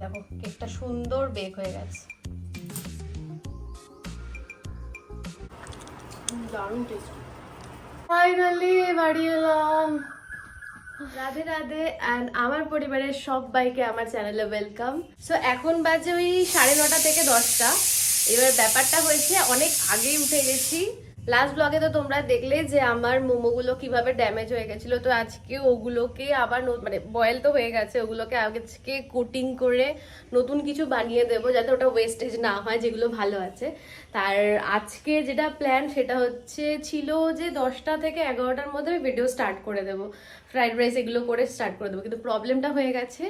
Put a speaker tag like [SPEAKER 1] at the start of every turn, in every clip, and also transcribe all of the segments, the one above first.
[SPEAKER 1] দেখো, কেকটা সুন্দর বেক হয়ে গেছে। ফাইনালি বাড়ি এলাম। রাধে রাধে অ্যান্ড আমার পরিবারের সবাইকে আমার চ্যানেলে ওয়েলকাম সো এখন বাজে ওই সাড়ে নটা থেকে দশটা। এবার ব্যাপারটা হয়েছে, অনেক আগেই উঠে গেছি। লাস্ট ব্লগে তো তোমরা দেখলে যে আমার মোমোগুলো কীভাবে ড্যামেজ হয়ে গেছিল। তো আজকে ওগুলোকে আবার মানে বয়েল তো হয়ে গেছে, ওগুলোকে আজকে কোটিং করে নতুন কিছু বানিয়ে দেবো যাতে ওটা ওয়েস্টেজ না হয়, যেগুলো ভালো আছে। তার আজকে যেটা প্ল্যান সেটা হচ্ছে ছিল যে দশটা থেকে এগারোটার মধ্যে ভিডিও স্টার্ট করে দেবো। ফ্রাইড রাইস এগুলো করে স্টার্ট করে দেবো। কিন্তু প্রবলেমটা হয়ে গেছে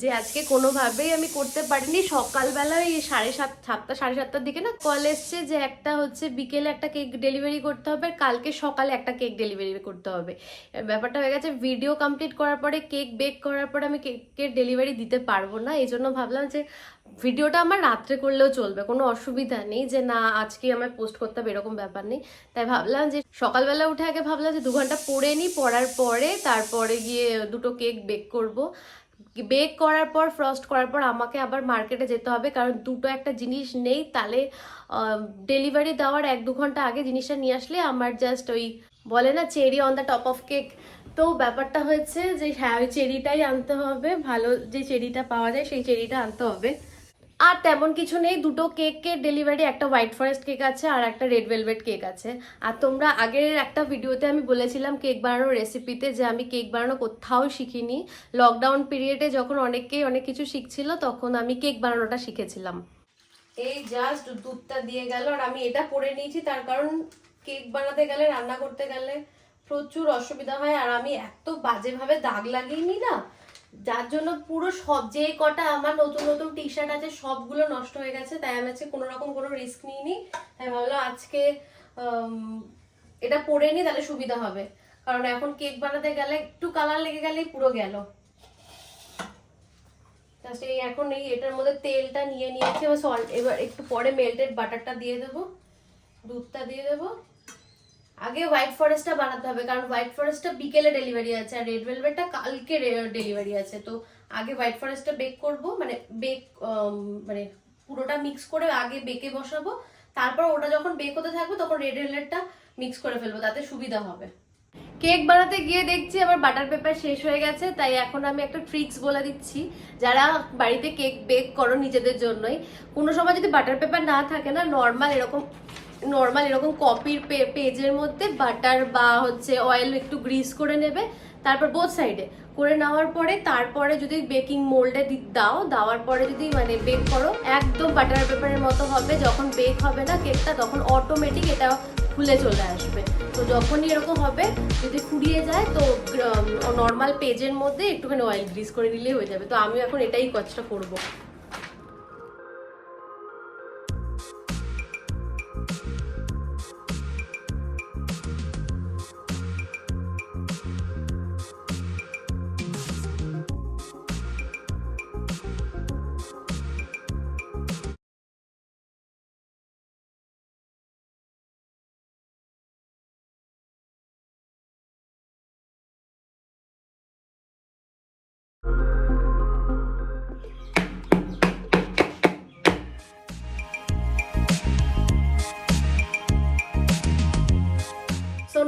[SPEAKER 1] যে আজকে কোনোভাবেই আমি করতে পারিনি। সকালবেলা ওই সাড়ে সাত, সাতটা, সাড়ে সাতটার দিকে না কল এসছে যে একটা হচ্ছে বিকেলে একটা কেক ডেলিভারি করতে হবে আর কালকে সকালে একটা কেক ডেলিভারি করতে হবে। ব্যাপারটা হয়ে গেছে ভিডিও কমপ্লিট করার পরে কেক বেক করার পরে আমি কেকের ডেলিভারি দিতে পারব না। এই জন্য ভাবলাম যে ভিডিওটা আমার রাত্রে করলেও চলবে, কোনো অসুবিধা নেই যে না আজকে আমার পোস্ট করতে হবে, এরকম ব্যাপার নেই। তাই ভাবলাম যে সকালবেলা উঠে আগে ভাবলাম যে দু ঘণ্টা পড়ে নিই, পড়ার পরে তারপরে গিয়ে দুটো কেক বেক করব। বেক করার পর ফ্রস্ট করার পর আমাকে আবার মার্কেটে যেতে হবে, কারণ দুটো একটা জিনিস নেই, তাহলে ডেলিভারি দেওয়ার এক দু ঘণ্টা আগে জিনিসটা নিয়ে আসলে আমার জাস্ট ওই বলে না cherry on the top of cake তো ব্যাপারটা হয়েছে যে হ্যাঁ ওই চেরিটাই আনতে হবে, ভালো যে চেরিটা পাওয়া যায়, সেই চেরিটা আনতে হবে। আর তেমন কিছু নেই, দুটো কেকের ডেলিভারি একটা হোয়াইট ফরেস্ট কেক আছে আর একটা রেড ভেলভেট কেক আছে। আর তোমরা আগের একটা ভিডিওতে আমি বলেছিলাম কেক বানানোর রেসিপিতে যে আমি কেক বানানো কোথাও শিখিনি। লকডাউন পিরিয়ডে যখন অনেকেই অনেক কিছু শিখছিল, তখন আমি কেক বানানোটা শিখেছিলাম। এই জাস্ট দুধটা দিয়ে গেল আর আমি এটা পরে নিয়েছি, তার কারণ কেক বানাতে গেলে, রান্না করতে গেলে প্রচুর অসুবিধা হয় আর আমি এত বাজেভাবে দাগ লাগিয়ে নি না যার জন্য পুরো সব যে কটা আমার নতুন নতুন টি শার্ট আছে, সবগুলো নষ্ট হয়ে গেছে, তাই আমি আজকে কোনো রকম কোনো রিস্ক নিইনি। তাই ভাবলাম আজকে এটা পরে নি তাহলে সুবিধা হবে। কারণ এখন কেক বানাতে গেলে একটু কালার লেগে গেলেই পুরো গেল। এই এখন এই এটার মধ্যে তেলটা নিয়ে নিয়েছি, এবার সল্ট এবার একটু পরে মেল্টেড বাটারটা দিয়ে দেবো। দুধটা দিয়ে দেবো। আগে হোয়াইট ফরেস্টটা বানাতে হবে, কারণ হোয়াইট ফরেস্টটা বিকেলে ডেলিভারি আছে আর রেড ভেলভেটটা কালকে ডেলিভারি আছে। তো আগে হোয়াইট ফরেস্টটা বেক করব মানে বেক মানে পুরোটা মিক্স করে আগে বেকে বসাবো, তারপর ওটা যখন বেক হতে থাকবে তখন রেড ভেলভেটটা মিক্স করে ফেলব, তাতে সুবিধা হবে। কেক বানাতে গিয়ে দেখছি আমার বাটার পেপার শেষ হয়ে গেছে, তাই এখন আমি একটা ট্রিক্স বলে দিচ্ছি, যারা বাড়িতে কেক বেক করো নিজেদের জন্যই। কোনো সময় যদি বাটার পেপার না থাকে না, নর্মাল এরকম নর্মাল এরকম কপির পেজের মধ্যে বাটার বা হচ্ছে অয়েল একটু গ্রিস করে নেবে, তারপর বোথ সাইডে করে নেওয়ার পরে তারপরে যদি বেকিং মোল্ডে দাও, দেওয়ার পরে যদি মানে বেক করো, একদম বাটার পেপারের মতো হবে, যখন বেক হবে না কেকটা তখন অটোমেটিক এটা খুলে চলে আসবে। তো যখনই এরকম হবে, যদি ফুরিয়ে যায়, তো নর্মাল পেজের মধ্যে একটুখানি অয়েল গ্রিস করে নিলেই হয়ে যাবে। তো আমি এখন এটাই কাজটা করব।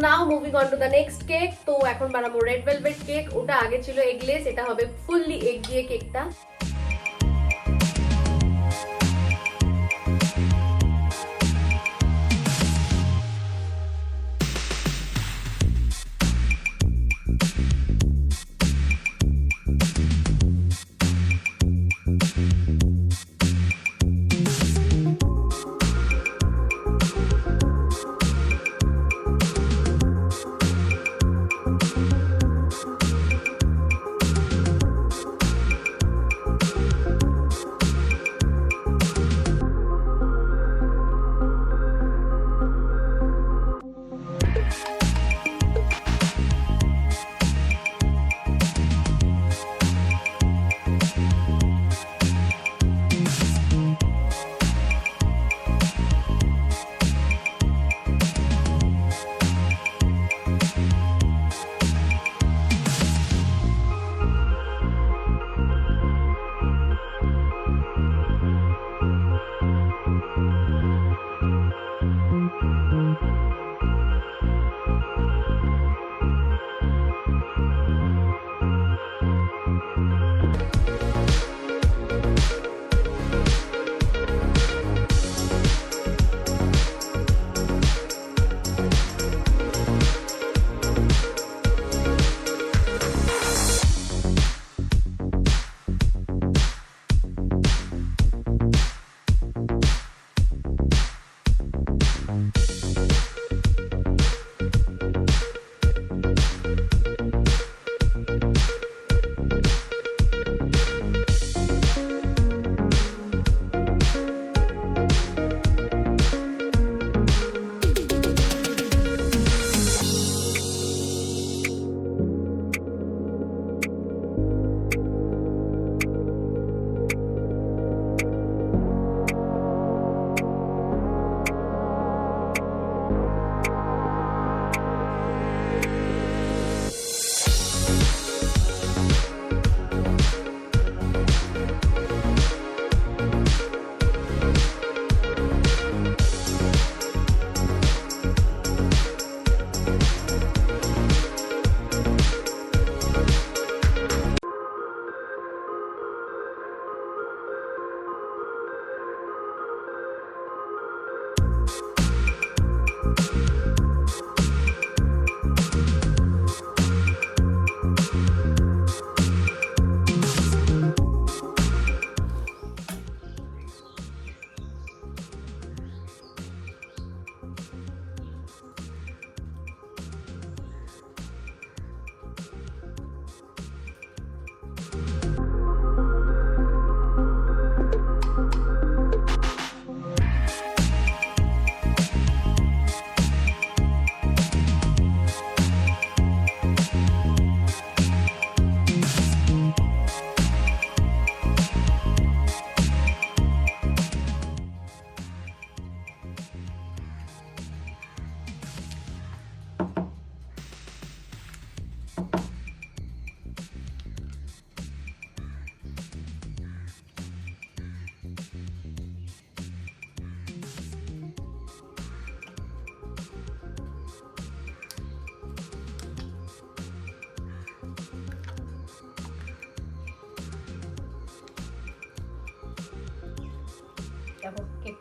[SPEAKER 1] Now moving on to the next cake তো এখন বানাবো রেড ভেলভেট কেক ওটা আগে ছিল এগলেস এটা হবে ফুললি এগ দিয়ে কেকটা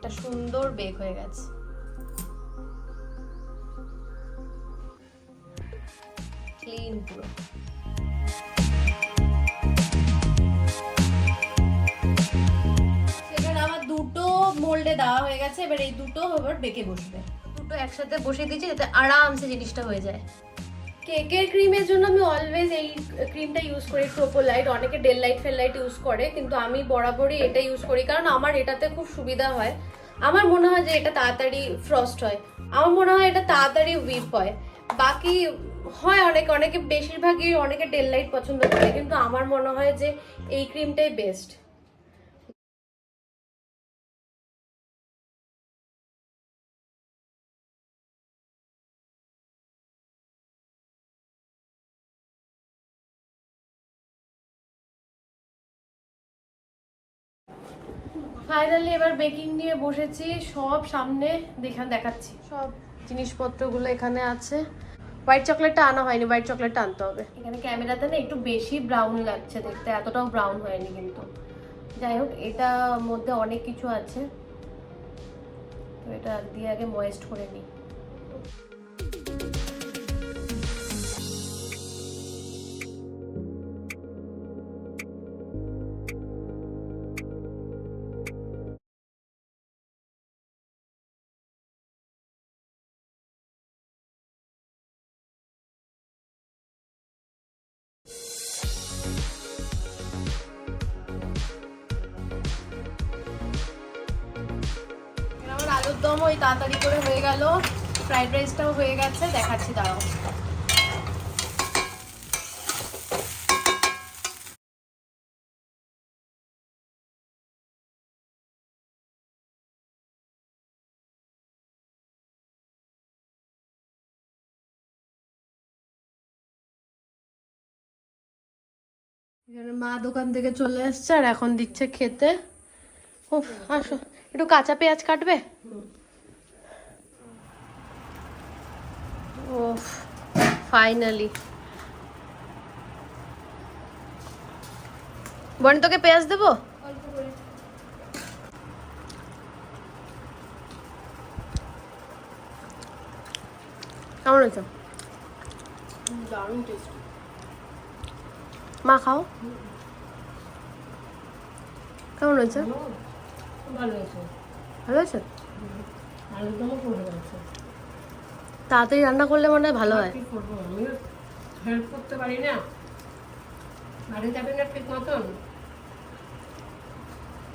[SPEAKER 1] একটা সুন্দর বেক হয়ে গেছে। ক্লিন পুরো। আমার দুটো মোল্ডে দেওয়া হয়ে গেছে, এবার এই দুটো এবার বেঁকে বসবে। দুটো একসাথে বসিয়ে দিয়েছি, যাতে আরামসে জিনিসটা হয়ে যায়। কেকের ক্রিমের জন্য আমি অলওয়েজ এই ক্রিমটা ইউজ করি ট্রোপোলাইট অনেকে ডেল লাইট ফেল লাইট ইউজ করে, কিন্তু আমি বরাবরই এটা ইউজ করি। কারণ আমার এটাতে খুব সুবিধা হয়। আমার মনে হয় যে এটা তাড়াতাড়ি ফ্রস্ট হয়। আমার মনে হয় এটা তাড়াতাড়ি উইপ হয়। বাকি হয় অনেকে অনেকে বেশিরভাগই অনেকে ডেল লাইট পছন্দ করে, কিন্তু আমার মনে হয় যে এই ক্রিমটাই বেস্ট ফাইনালি এবার বেকিং নিয়ে বসেছি সব সামনে দেখান দেখাচ্ছি। সব জিনিসপত্রগুলো এখানে আছে। হোয়াইট চকলেটটা আনা হয়নি হোয়াইট চকলেটটা আনতে হবে। এখানে ক্যামেরাতে না একটু বেশি ব্রাউন লাগছে দেখতে এতটাও ব্রাউন হয়নি কিন্তু। যাই হোক এটা মধ্যে অনেক কিছু আছে। তো এটা দিয়ে আগে ময়েস্ট করে নিই। দম ওই তাড়াতাড়ি করে হয়ে গেল। ফ্রাইড রাইসটাও হয়ে গেছে, দেখাচ্ছি, দাঁড়াও। মা দোকান থেকে চলে এসছে, আর এখন দিচ্ছে খেতে। উফ, আসো। একটু কাঁচা পেঁয়াজ কাটবে? ওফ ফাইনালি বোন তোকে পেঁয়াজ দেবো কেমন হয়েছে
[SPEAKER 2] দারুণ টেস্ট
[SPEAKER 1] মা খাও কেমন হয়েছে
[SPEAKER 2] ভালো হয়েছে
[SPEAKER 1] ভালো হয়েছে
[SPEAKER 2] আলুর দমও পড়ে গেছে
[SPEAKER 1] তাড়াতাড়ি রান্না করলে মনে হয় ভালো হয়।
[SPEAKER 2] কি করব? আমি হেল্প করতে পারি না। বাড়ি যাবে না ঠিক মতন?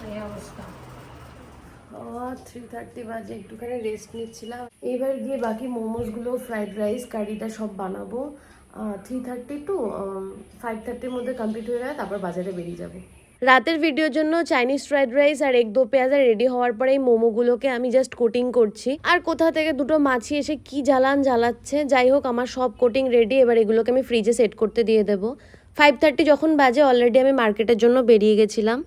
[SPEAKER 2] এই অবস্থা।
[SPEAKER 1] থ্রি থার্টি বাজে একটুখানি রেস্ট নিচ্ছিলাম। এবার গিয়ে বাকি মোমোসগুলো ফ্রাইড রাইস কারিটা সব বানাবো। থ্রি থার্টি টু ফাইভ থার্টির মধ্যে কমপ্লিট হয়ে গেলে তারপর বাজারে বেরিয়ে যাব। রাতের ভিডিওর জন্য চাইনিজ ফ্রাইড রাইস আর এক দো পেঁয়াজা রেডি হওয়ার পরে এই মোমোগুলোকে আমি জাস্ট কোটিং করছি। আর কোথা থেকে দুটো মাছি এসে কি জ্বালান জ্বালাচ্ছে, যাই হোক আমার সব কোটিং রেডি এবার এগুলোকে আমি ফ্রিজে সেট করতে দিয়ে দেবো। ফাইভ থার্টি যখন বাজে অলরেডি আমি মার্কেটের জন্য বেরিয়ে গেছিলাম।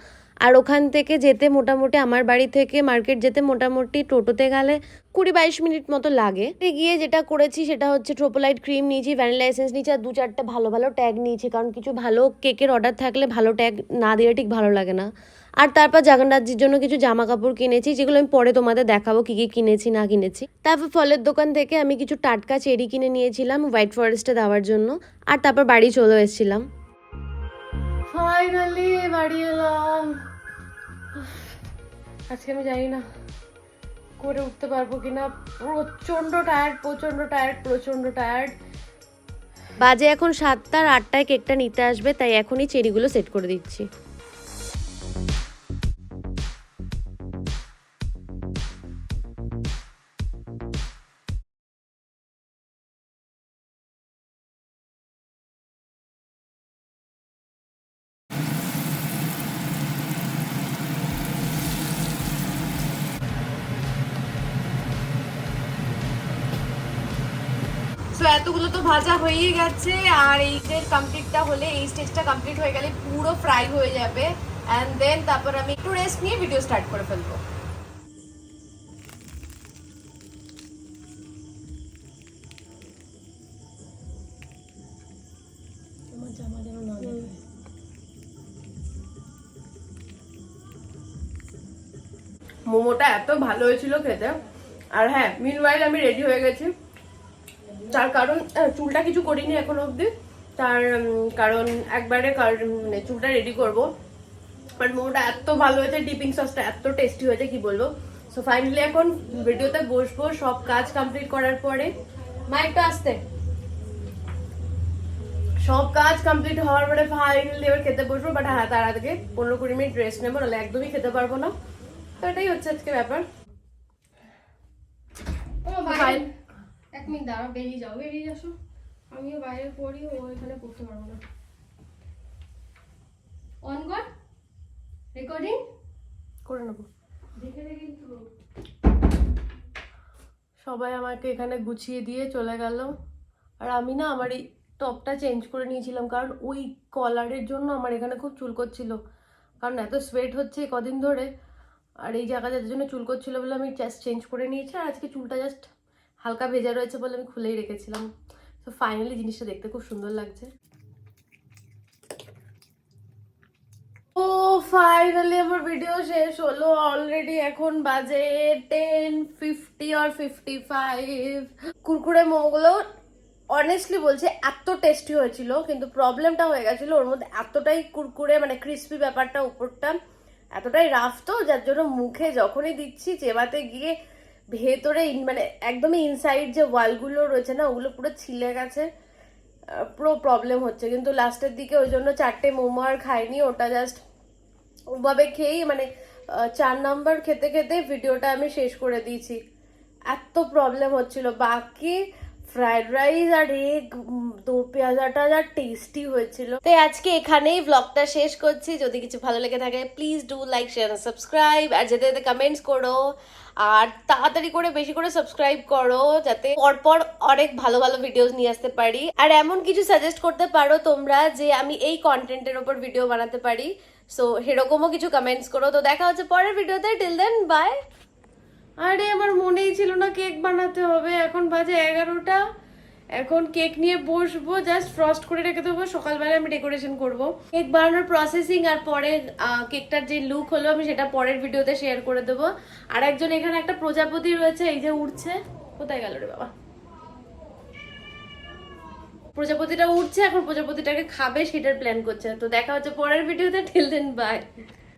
[SPEAKER 1] আর ওখান থেকে যেতে মোটামুটি আমার বাড়ি থেকে মার্কেট যেতে মোটামুটি টোটোতে গেলে কুড়ি বাইশ মিনিট মতো লাগে। গিয়ে যেটা করেছি সেটা হচ্ছে ট্রোপোলাইট ক্রিম নিয়েছি, ভ্যানিলা এসেন্স নিয়েছি আর দু চারটে ভালো ভালো ট্যাগ নিয়েছি। কারণ কিছু ভালো কেকের অর্ডার থাকলে ভালো ট্যাগ না দিলে ঠিক ভালো লাগে না। আর তারপর জগন্নাথজির জন্য কিছু জামা কাপড় কিনেছি, যেগুলো আমি পরে তোমাদের দেখাবো কি কি কিনেছি, না কিনেছি। তারপর ফলের দোকান থেকে আমি কিছু টাটকা চেরি কিনে নিয়েছিলাম হোয়াইট ফরেস্টে দেওয়ার জন্য। আর তারপর বাড়ি চলে এসেছিলাম। ফাইনালি বাড়ি এলাম। আজকে আমি জানি না করে উঠতে পারব কিনা। প্রচণ্ড টায়ার্ড প্রচণ্ড টায়ার্ড প্রচণ্ড টায়ার্ড বাজে এখন সাতটার, আটটায় কেকটা নিতে আসবে, তাই এখনই চেরিগুলো সেট করে দিচ্ছি। এতগুলো তো ভাজা হয়েই গেছে, আর এই যে কমপ্লিটটা হলে এই স্টেজটা কমপ্লিট হয়ে গেলে পুরো ফ্রাই হয়ে যাবে। অ্যান্ড দেন তারপর আমি একটু রেস্ট নিয়ে ভিডিও স্টার্ট করে ফেলব। মোমোটা এত ভালো হয়েছিল খেতে। আর হ্যাঁ মিনওয়াইল আমি রেডি হয়ে গেছি। তার কারণ চুলটা কিছু করিনি এখন অবধি। তার কারণ একবারে মানে চুলটা রেডি করব। বাট মোমোটা এত ভালো হয়েছে ডিপিং সসটা এত টেস্টি হয়েছে, কি বলব? সো ফাইনালি এখন ভিডিওতে বসবো, সব কাজ কমপ্লিট করার পরে। মাইকটা আসতে। সব কাজ কমপ্লিট হওয়ার পরে ফাইনালি এবার খেতে বসবো বাট হ্যাঁ তার আগে পনেরো কুড়ি মিনিট রেস্ট নেব, নাহলে একদমই খেতে পারব না। তো এটাই হচ্ছে আজকে ব্যাপার.
[SPEAKER 3] এক মিনিট দাঁড়া বেরিয়ে যাও বেরিয়ে আসো। আমিও বাইরে পড়ি ও এখানে পড়তে পারব না। অন কর? রেকর্ডিং
[SPEAKER 1] করে নেব।
[SPEAKER 3] দেখে দেখে কিন্তু।
[SPEAKER 1] সবাই আমাকে এখানে গুছিয়ে দিয়ে চলে গেল। আর আমি না আমার এই টপটা চেঞ্জ করে নিয়েছিলাম কারণ ওই কলারের জন্য আমার এখানে খুব চুল করছিল। কারণ এত সোয়েট হচ্ছে কদিন ধরে আর এই জায়গাটার জন্য চুল করছিল বলে আমি জাস্ট চেঞ্জ করে নিয়েছি আর আজকে চুলটা জাস্ট হালকা ভেজা রয়েছে বলে আমি খুলেই রেখেছিলাম। তো ফাইনালি জিনিসটা দেখতে খুব সুন্দর লাগছে। ও ফাইনালি আমার ভিডিও শেষ হলো। অলরেডি এখন বাজে টেন ফিফটি আর ফিফটি ফাইভ কুরকুরে মোমোগুলো অনেস্টলি বলছে, এত টেস্টি হয়েছিল, কিন্তু প্রবলেমটা হয়ে গেছিল ওর মধ্যে এতটাই কুরকুরে মানে ক্রিস্পি ব্যাপারটা উপরটা। এতটাই রাফ তো, যার জন্য মুখে যখনই দিচ্ছি, চেবাতে গিয়ে ভেতরে মানে একদমই ইনসাইড যে ওয়ালগুলো রয়েছে না, ওগুলো পুরো ছিলে গেছে পুরো প্রবলেম হচ্ছে। কিন্তু লাস্টের দিকে ওই জন্য চারটে মোমো আর খাইনি, ওটা জাস্ট ওভাবে খেয়েই মানে চার নাম্বার খেতে খেতে ভিডিওটা আমি শেষ করে দিয়েছি। এত প্রবলেম হচ্ছিল। বাকি ফ্রাইড রাইস আর এগ দো পেঁয়াজাটা যা টেস্টি হয়েছিল। তাই আজকে এখানেই ব্লগটা শেষ করছি। যদি কিছু ভালো লেগে থাকে please do like share subscribe আর যেতে যেতে কমেন্টস করো। আর তাড়াতাড়ি করে বেশি করে সাবস্ক্রাইব করো, যাতে পরপর অনেক ভালো ভালো ভিডিওস নিয়ে আসতে পারি। আর এমন কিছু সাজেস্ট করতে পারো তোমরা যে আমি এই কন্টেন্টের ওপর ভিডিও বানাতে পারি। সো সেরকমও কিছু কমেন্টস করো। তো দেখা হচ্ছে পরের ভিডিওতে টিল দেন বাই আরে, আমার মনেই ছিল না কেক বানাতে হবে। এখন বাজে এগারোটা। এখন কেক নিয়ে বসবো জাস্ট ফ্রস্ট করে রেখে দেবো। সকালবেলা আমি ডেকোরেশন করব। কেক বানানোর প্রসেসিং আর পরে কেকটার যে লুক হলো, আমি সেটা পরের ভিডিওতে শেয়ার করে দেবো। আর একজন এখানে একটা প্রজাপতি রয়েছে, এই যে উঠছে কোথায় গেল রে বাবা? প্রজাপতিটা উঠছে এখন প্রজাপতিটাকে খাবে, সেটার প্ল্যান করছে। তো দেখা হচ্ছে পরের ভিডিওতে টিল দেন বাই